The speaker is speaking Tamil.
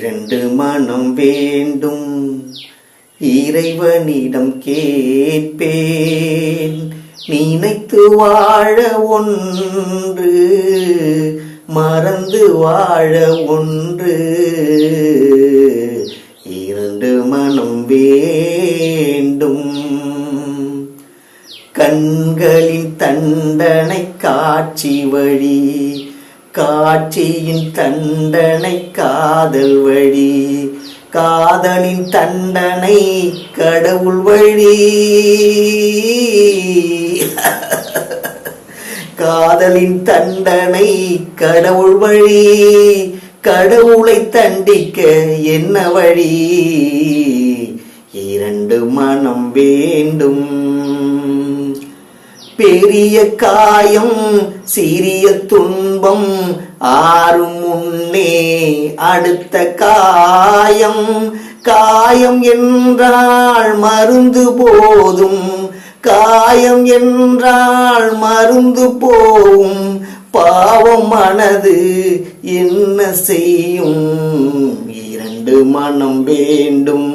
இரண்டு மனம் வேண்டும். இறைவனிடம் கேட்பேன். நினைத்து வாழ ஒன்று மறந்து வாழ ஒன்று. இரண்டு மனம் வேண்டும். கண்களின் தண்டனை காட்சி வழி காட்சியின் தண்டனை காதல் வழி. காதலின் தண்டனை கடவுள் வழி. காதலின் தண்டனை கடவுள் வழி. கடவுளை தண்டிக்க என்ன வழி? இரண்டு மனம் வேண்டும். பெரிய காயம் சிறிய துன்பம் ஆறும் முன்னே அடுத்த காயம். காயம் என்றால் மருந்து போதும் காயம் என்றால் மருந்து போவும் பாவம் மனது என்ன செய்யும்? இரண்டு மனம் வேண்டும்.